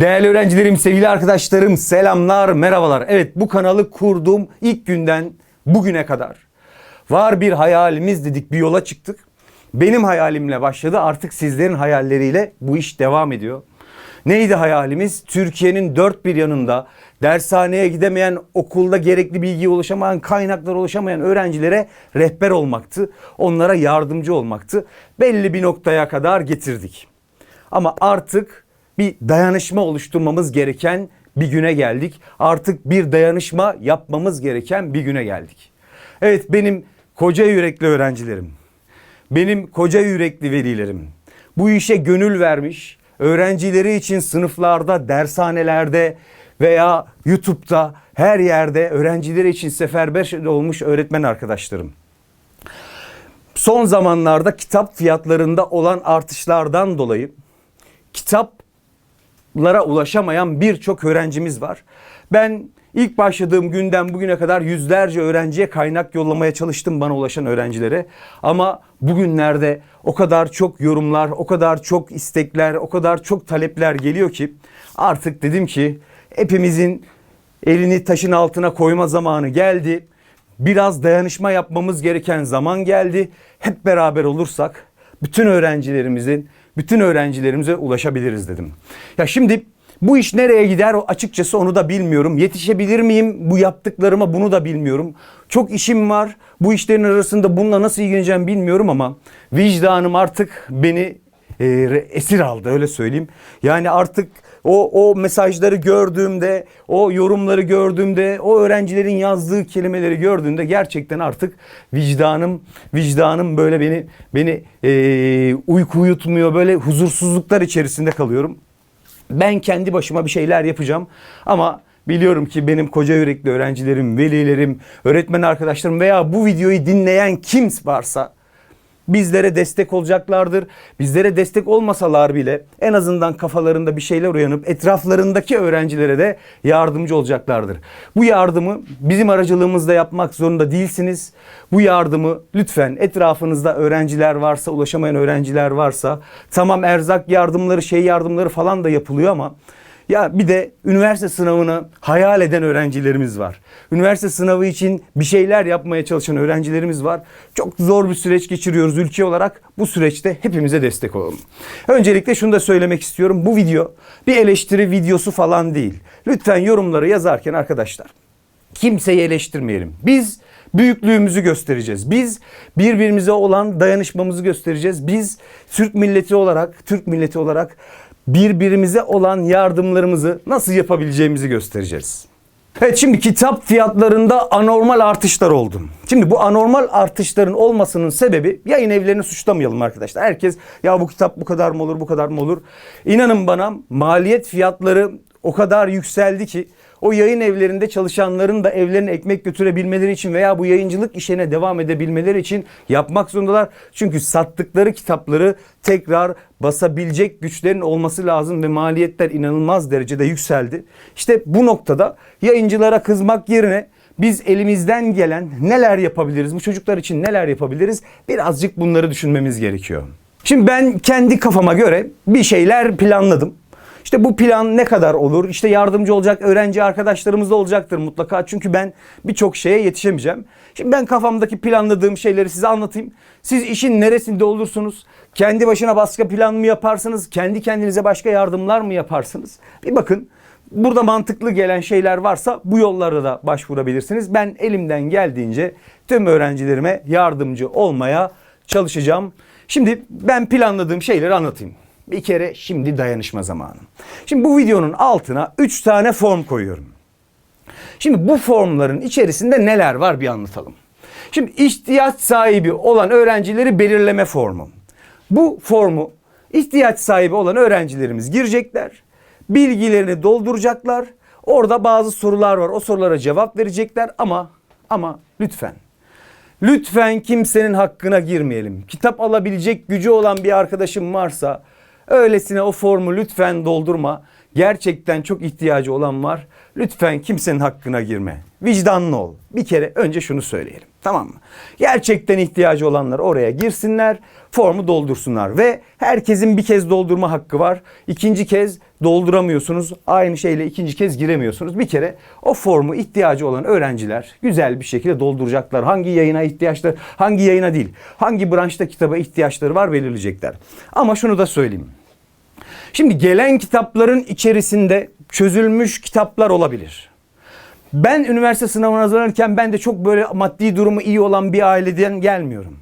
Değerli öğrencilerim, sevgili arkadaşlarım, selamlar, merhabalar. Evet bu kanalı kurduğum ilk günden bugüne kadar var bir hayalimiz dedik bir yola çıktık. Benim hayalimle başladı artık sizlerin hayalleriyle bu iş devam ediyor. Neydi hayalimiz? Türkiye'nin dört bir yanında dershaneye gidemeyen, okulda gerekli bilgiye ulaşamayan, kaynaklara ulaşamayan öğrencilere rehber olmaktı. Onlara yardımcı olmaktı. Belli bir noktaya kadar getirdik. Ama artık bir dayanışma oluşturmamız gereken bir güne geldik. Artık bir dayanışma yapmamız gereken bir güne geldik. Evet benim koca yürekli öğrencilerim, benim koca yürekli velilerim bu işe gönül vermiş, öğrencileri için sınıflarda, dershanelerde veya YouTube'da her yerde öğrencileri için seferber olmuş öğretmen arkadaşlarım. Son zamanlarda kitap fiyatlarında olan artışlardan dolayı kitaplara ulaşamayan birçok öğrencimiz var. Ben ilk başladığım günden bugüne kadar yüzlerce öğrenciye kaynak yollamaya çalıştım bana ulaşan öğrencilere. Ama bugünlerde o kadar çok yorumlar, o kadar çok istekler, o kadar çok talepler geliyor ki artık dedim ki hepimizin elini taşın altına koyma zamanı geldi. Biraz dayanışma yapmamız gereken zaman geldi. Hep beraber olursak bütün öğrencilerimizin, bütün öğrencilerimize ulaşabiliriz dedim. Ya şimdi bu iş nereye gider açıkçası onu da bilmiyorum. Yetişebilir miyim bu yaptıklarıma bunu da bilmiyorum. Çok işim var. Bu işlerin arasında bununla nasıl ilgileneceğim bilmiyorum ama vicdanım artık beni e, esir aldı öyle söyleyeyim. Yani artık o o mesajları gördüğümde, o yorumları gördüğümde, o öğrencilerin yazdığı kelimeleri gördüğümde gerçekten artık vicdanım vicdanım böyle beni beni e, uyku uyutmuyor. Böyle huzursuzluklar içerisinde kalıyorum. Ben kendi başıma bir şeyler yapacağım ama biliyorum ki benim koca yürekli öğrencilerim, velilerim, öğretmen arkadaşlarım veya bu videoyu dinleyen kim varsa bizlere destek olacaklardır. Bizlere destek olmasalar bile en azından kafalarında bir şeyler uyanıp etraflarındaki öğrencilere de yardımcı olacaklardır. Bu yardımı bizim aracılığımızda yapmak zorunda değilsiniz. Bu yardımı lütfen etrafınızda öğrenciler varsa, ulaşamayan öğrenciler varsa tamam erzak yardımları, şey yardımları falan da yapılıyor ama ya bir de üniversite sınavını hayal eden öğrencilerimiz var. Üniversite sınavı için bir şeyler yapmaya çalışan öğrencilerimiz var. Çok zor bir süreç geçiriyoruz ülke olarak. Bu süreçte hepimize destek olalım. Öncelikle şunu da söylemek istiyorum. Bu video bir eleştiri videosu falan değil. Lütfen yorumları yazarken arkadaşlar kimseyi eleştirmeyelim. Biz büyüklüğümüzü göstereceğiz. Biz birbirimize olan dayanışmamızı göstereceğiz. Biz Türk milleti olarak, Türk milleti olarak birbirimize olan yardımlarımızı nasıl yapabileceğimizi göstereceğiz. Evet şimdi kitap fiyatlarında anormal artışlar oldu. Şimdi bu anormal artışların olmasının sebebi yayın evlerini suçlamayalım arkadaşlar. Herkes ya bu kitap bu kadar mı olur bu kadar mı olur? İnanın bana maliyet fiyatları o kadar yükseldi ki o yayın evlerinde çalışanların da evlerine ekmek götürebilmeleri için veya bu yayıncılık işine devam edebilmeleri için yapmak zorundalar. Çünkü sattıkları kitapları tekrar basabilecek güçlerin olması lazım ve maliyetler inanılmaz derecede yükseldi. İşte bu noktada yayıncılara kızmak yerine biz elimizden gelen neler yapabiliriz? Bu çocuklar için neler yapabiliriz? Birazcık bunları düşünmemiz gerekiyor. Şimdi ben kendi kafama göre bir şeyler planladım. İşte bu plan ne kadar olur? İşte yardımcı olacak öğrenci arkadaşlarımız da olacaktır mutlaka. Çünkü ben birçok şeye yetişemeyeceğim. Şimdi ben kafamdaki planladığım şeyleri size anlatayım. Siz işin neresinde olursunuz? Kendi başına başka plan mı yaparsınız? Kendi kendinize başka yardımlar mı yaparsınız? Bir bakın. Burada mantıklı gelen şeyler varsa bu yollara da başvurabilirsiniz. Ben elimden geldiğince tüm öğrencilerime yardımcı olmaya çalışacağım. Şimdi ben planladığım şeyleri anlatayım. Bir kere şimdi dayanışma zamanı. Şimdi bu videonun altına 3 tane form koyuyorum. Şimdi bu formların içerisinde neler var bir anlatalım. Şimdi ihtiyaç sahibi olan öğrencileri belirleme formu. Bu formu ihtiyaç sahibi olan öğrencilerimiz girecekler. Bilgilerini dolduracaklar. Orada bazı sorular var. O sorulara cevap verecekler ama ama lütfen Lütfen kimsenin hakkına girmeyelim. Kitap alabilecek gücü olan bir arkadaşım varsa öylesine o formu lütfen doldurma. Gerçekten çok ihtiyacı olan var. Lütfen kimsenin hakkına girme. Vicdanlı ol. Bir kere önce şunu söyleyelim. Tamam mı? Gerçekten ihtiyacı olanlar oraya girsinler, formu doldursunlar ve herkesin bir kez doldurma hakkı var. İkinci kez dolduramıyorsunuz. Aynı şeyle ikinci kez giremiyorsunuz. Bir kere o formu ihtiyacı olan öğrenciler güzel bir şekilde dolduracaklar. Hangi yayına ihtiyaçları, hangi yayına değil, hangi branşta kitaba ihtiyaçları var belirleyecekler. Ama şunu da söyleyeyim. Şimdi gelen kitapların içerisinde çözülmüş kitaplar olabilir. Ben üniversite sınavına hazırlanırken ben de çok böyle maddi durumu iyi olan bir aileden gelmiyorum.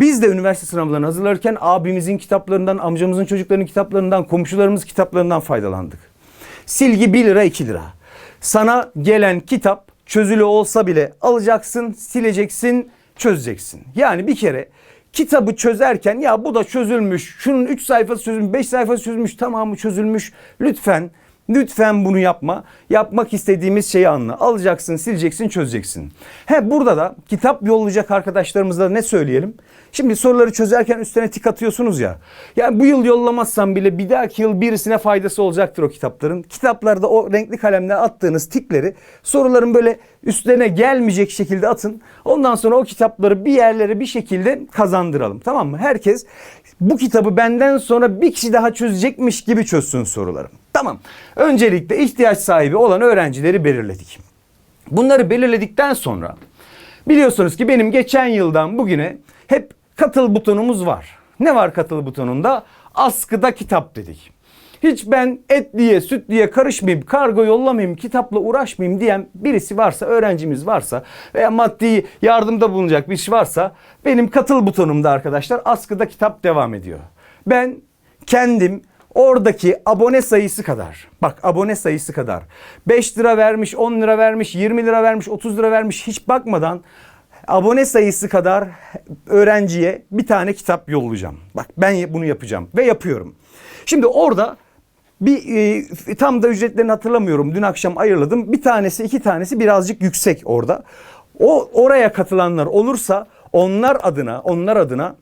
Biz de üniversite sınavlarına hazırlanırken abimizin kitaplarından, amcamızın çocuklarının kitaplarından, komşularımız kitaplarından faydalandık. Silgi 1 lira 2 lira. Sana gelen kitap çözülü olsa bile alacaksın, sileceksin, çözeceksin. Yani bir kere kitabı çözerken ya bu da çözülmüş, şunun 3 sayfası çözülmüş, 5 sayfası çözülmüş, tamamı çözülmüş. Lütfen Lütfen bunu yapma. Yapmak istediğimiz şeyi anla. Alacaksın, sileceksin, çözeceksin. He burada da kitap yollayacak arkadaşlarımıza ne söyleyelim? Şimdi soruları çözerken üstüne tik atıyorsunuz ya. Yani bu yıl yollamazsam bile bir dahaki yıl birisine faydası olacaktır o kitapların. Kitaplarda o renkli kalemle attığınız tikleri soruların böyle üstlerine gelmeyecek şekilde atın. Ondan sonra o kitapları bir yerlere bir şekilde kazandıralım. Tamam mı? Herkes bu kitabı benden sonra bir kişi daha çözecekmiş gibi çözsün soruları. Tamam. Öncelikle ihtiyaç sahibi olan öğrencileri belirledik. Bunları belirledikten sonra biliyorsunuz ki benim geçen yıldan bugüne hep katıl butonumuz var. Ne var katıl butonunda? Askıda kitap dedik. Hiç ben etliye sütliye karışmayayım, kargo yollamayayım, kitapla uğraşmayayım diyen birisi varsa, öğrencimiz varsa veya maddi yardımda bulunacak bir iş varsa benim katıl butonumda arkadaşlar askıda kitap devam ediyor. Ben kendim oradaki abone sayısı kadar bak abone sayısı kadar 5 lira vermiş 10 lira vermiş 20 lira vermiş 30 lira vermiş hiç bakmadan abone sayısı kadar öğrenciye bir tane kitap yollayacağım. Bak ben bunu yapacağım ve yapıyorum. Şimdi orada bir e, tam da ücretlerini hatırlamıyorum. Dün akşam ayırladım. Bir tanesi iki tanesi birazcık yüksek orada. O oraya katılanlar olursa onlar adına onlar adına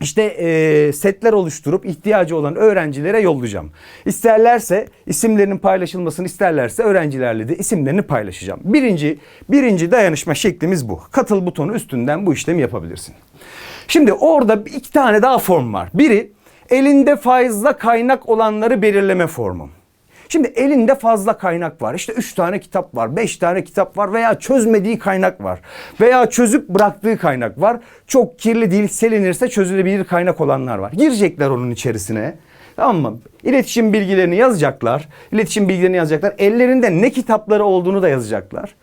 işte e, setler oluşturup ihtiyacı olan öğrencilere yollayacağım. İsterlerse isimlerinin paylaşılmasını isterlerse öğrencilerle de isimlerini paylaşacağım. Birinci, birinci dayanışma şeklimiz bu. Katıl butonu üstünden bu işlemi yapabilirsin. Şimdi orada iki tane daha form var. Biri elinde fazla kaynak olanları belirleme formu. Şimdi elinde fazla kaynak var. İşte 3 tane kitap var, 5 tane kitap var veya çözmediği kaynak var. Veya çözüp bıraktığı kaynak var. Çok kirli değil, silinirse çözülebilir kaynak olanlar var. Girecekler onun içerisine. Tamam mı? İletişim bilgilerini yazacaklar. İletişim bilgilerini yazacaklar. Ellerinde ne kitapları olduğunu da yazacaklar.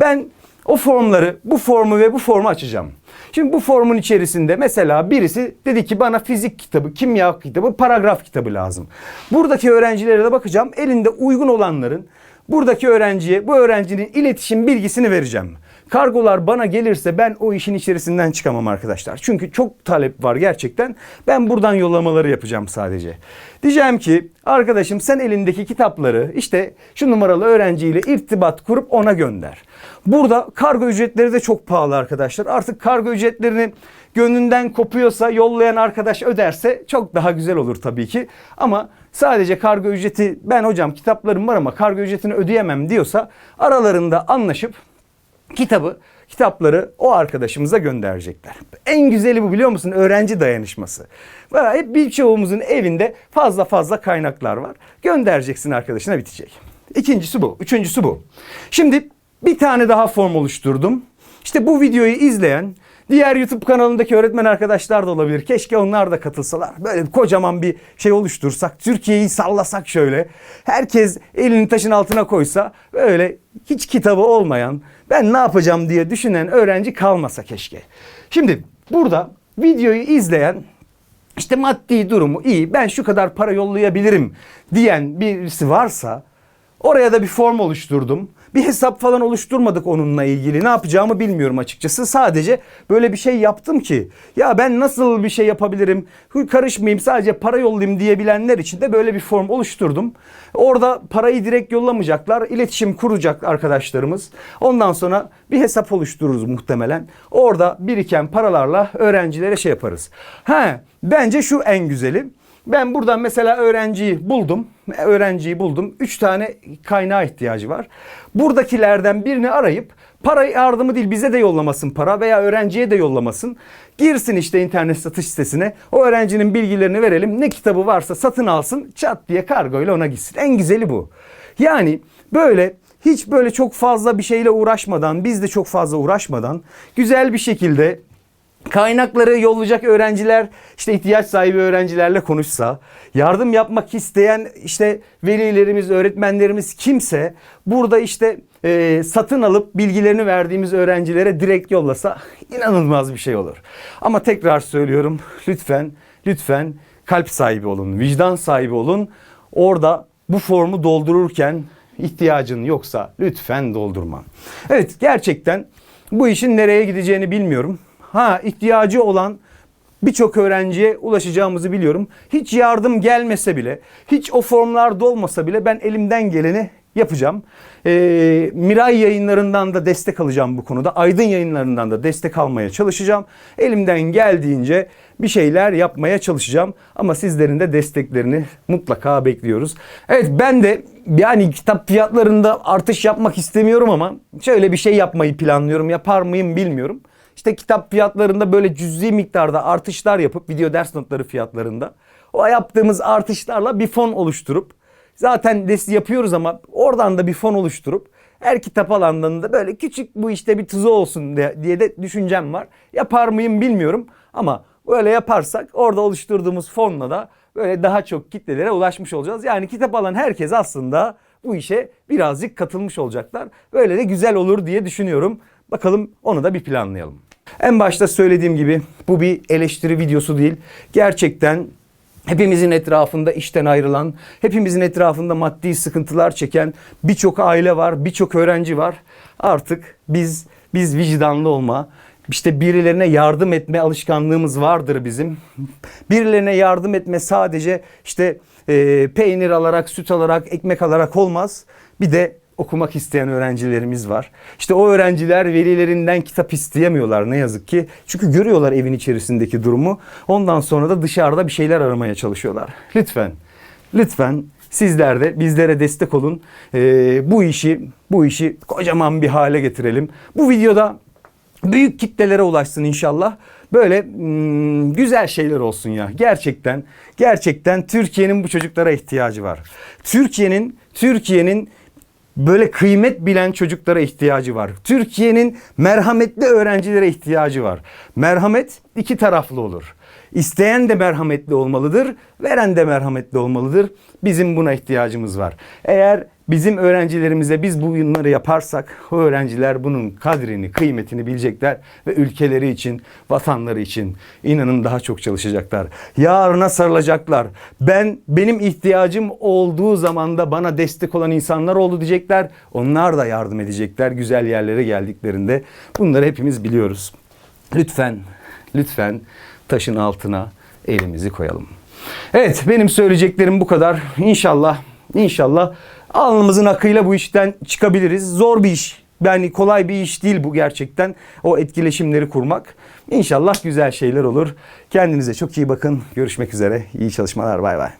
Ben o formları, bu formu ve bu formu açacağım. Şimdi bu formun içerisinde mesela birisi dedi ki bana fizik kitabı, kimya kitabı, paragraf kitabı lazım. Buradaki öğrencilere de bakacağım. Elinde uygun olanların buradaki öğrenciye bu öğrencinin iletişim bilgisini vereceğim. Kargolar bana gelirse ben o işin içerisinden çıkamam arkadaşlar. Çünkü çok talep var gerçekten. Ben buradan yollamaları yapacağım sadece. Diyeceğim ki arkadaşım sen elindeki kitapları işte şu numaralı öğrenciyle irtibat kurup ona gönder. Burada kargo ücretleri de çok pahalı arkadaşlar. Artık kargo ücretlerini gönlünden kopuyorsa yollayan arkadaş öderse çok daha güzel olur tabii ki. Ama sadece kargo ücreti ben hocam kitaplarım var ama kargo ücretini ödeyemem diyorsa aralarında anlaşıp kitabı kitapları o arkadaşımıza gönderecekler. En güzeli bu biliyor musun? Öğrenci dayanışması. Ve hep birçoğumuzun evinde fazla fazla kaynaklar var. Göndereceksin arkadaşına bitecek. İkincisi bu. Üçüncüsü bu. Şimdi bir tane daha form oluşturdum. İşte bu videoyu izleyen diğer YouTube kanalındaki öğretmen arkadaşlar da olabilir. Keşke onlar da katılsalar. Böyle kocaman bir şey oluştursak. Türkiye'yi sallasak şöyle. Herkes elini taşın altına koysa böyle hiç kitabı olmayan ben ne yapacağım diye düşünen öğrenci kalmasa keşke. Şimdi burada videoyu izleyen işte maddi durumu iyi ben şu kadar para yollayabilirim diyen birisi varsa oraya da bir form oluşturdum. Bir hesap falan oluşturmadık onunla ilgili. Ne yapacağımı bilmiyorum açıkçası. Sadece böyle bir şey yaptım ki ya ben nasıl bir şey yapabilirim? Karışmayayım sadece para yollayayım diyebilenler için de böyle bir form oluşturdum. Orada parayı direkt yollamayacaklar. İletişim kuracak arkadaşlarımız. Ondan sonra bir hesap oluştururuz muhtemelen. Orada biriken paralarla öğrencilere şey yaparız. He, bence şu en güzeli. Ben buradan mesela öğrenciyi buldum. Öğrenciyi buldum. Üç tane kaynağa ihtiyacı var. Buradakilerden birini arayıp para yardımı değil bize de yollamasın para veya öğrenciye de yollamasın. Girsin işte internet satış sitesine. O öğrencinin bilgilerini verelim. Ne kitabı varsa satın alsın. Çat diye kargoyla ona gitsin. En güzeli bu. Yani böyle hiç böyle çok fazla bir şeyle uğraşmadan, biz de çok fazla uğraşmadan güzel bir şekilde kaynakları yollayacak öğrenciler işte ihtiyaç sahibi öğrencilerle konuşsa, yardım yapmak isteyen işte velilerimiz, öğretmenlerimiz kimse burada işte e, satın alıp bilgilerini verdiğimiz öğrencilere direkt yollasa inanılmaz bir şey olur. Ama tekrar söylüyorum lütfen lütfen kalp sahibi olun, vicdan sahibi olun. Orada bu formu doldururken ihtiyacın yoksa lütfen doldurma. Evet gerçekten bu işin nereye gideceğini bilmiyorum. Ha ihtiyacı olan birçok öğrenciye ulaşacağımızı biliyorum. Hiç yardım gelmese bile, hiç o formlar dolmasa bile ben elimden geleni yapacağım. Ee, Miray yayınlarından da destek alacağım bu konuda. Aydın yayınlarından da destek almaya çalışacağım. Elimden geldiğince bir şeyler yapmaya çalışacağım. Ama sizlerin de desteklerini mutlaka bekliyoruz. Evet ben de yani kitap fiyatlarında artış yapmak istemiyorum ama şöyle bir şey yapmayı planlıyorum. Yapar mıyım bilmiyorum. İşte kitap fiyatlarında böyle cüzi miktarda artışlar yapıp video ders notları fiyatlarında o yaptığımız artışlarla bir fon oluşturup zaten desi yapıyoruz ama oradan da bir fon oluşturup her kitap alanlarında da böyle küçük bu işte bir tuzu olsun diye de düşüncem var. Yapar mıyım bilmiyorum ama böyle yaparsak orada oluşturduğumuz fonla da böyle daha çok kitlelere ulaşmış olacağız. Yani kitap alan herkes aslında bu işe birazcık katılmış olacaklar. Böyle de güzel olur diye düşünüyorum. Bakalım onu da bir planlayalım. En başta söylediğim gibi bu bir eleştiri videosu değil. Gerçekten hepimizin etrafında işten ayrılan, hepimizin etrafında maddi sıkıntılar çeken birçok aile var, birçok öğrenci var. Artık biz biz vicdanlı olma, işte birilerine yardım etme alışkanlığımız vardır bizim. Birilerine yardım etme sadece işte e, peynir alarak, süt alarak, ekmek alarak olmaz. Bir de okumak isteyen öğrencilerimiz var. İşte o öğrenciler velilerinden kitap isteyemiyorlar ne yazık ki. Çünkü görüyorlar evin içerisindeki durumu. Ondan sonra da dışarıda bir şeyler aramaya çalışıyorlar. Lütfen, lütfen sizler de bizlere destek olun. Ee, bu işi, bu işi kocaman bir hale getirelim. Bu videoda büyük kitlelere ulaşsın inşallah. Böyle hmm, güzel şeyler olsun ya. Gerçekten gerçekten Türkiye'nin bu çocuklara ihtiyacı var. Türkiye'nin Türkiye'nin böyle kıymet bilen çocuklara ihtiyacı var. Türkiye'nin merhametli öğrencilere ihtiyacı var. Merhamet iki taraflı olur. İsteyen de merhametli olmalıdır, veren de merhametli olmalıdır. Bizim buna ihtiyacımız var. Eğer bizim öğrencilerimize biz bunları yaparsak o öğrenciler bunun kadrini, kıymetini bilecekler ve ülkeleri için, vatanları için inanın daha çok çalışacaklar. Yarına sarılacaklar. Ben benim ihtiyacım olduğu zaman da bana destek olan insanlar oldu diyecekler. Onlar da yardım edecekler güzel yerlere geldiklerinde. Bunları hepimiz biliyoruz. Lütfen, lütfen taşın altına elimizi koyalım. Evet benim söyleyeceklerim bu kadar. İnşallah, inşallah alnımızın akıyla bu işten çıkabiliriz. Zor bir iş. Yani kolay bir iş değil bu gerçekten. O etkileşimleri kurmak. İnşallah güzel şeyler olur. Kendinize çok iyi bakın. Görüşmek üzere. İyi çalışmalar. Bay bay.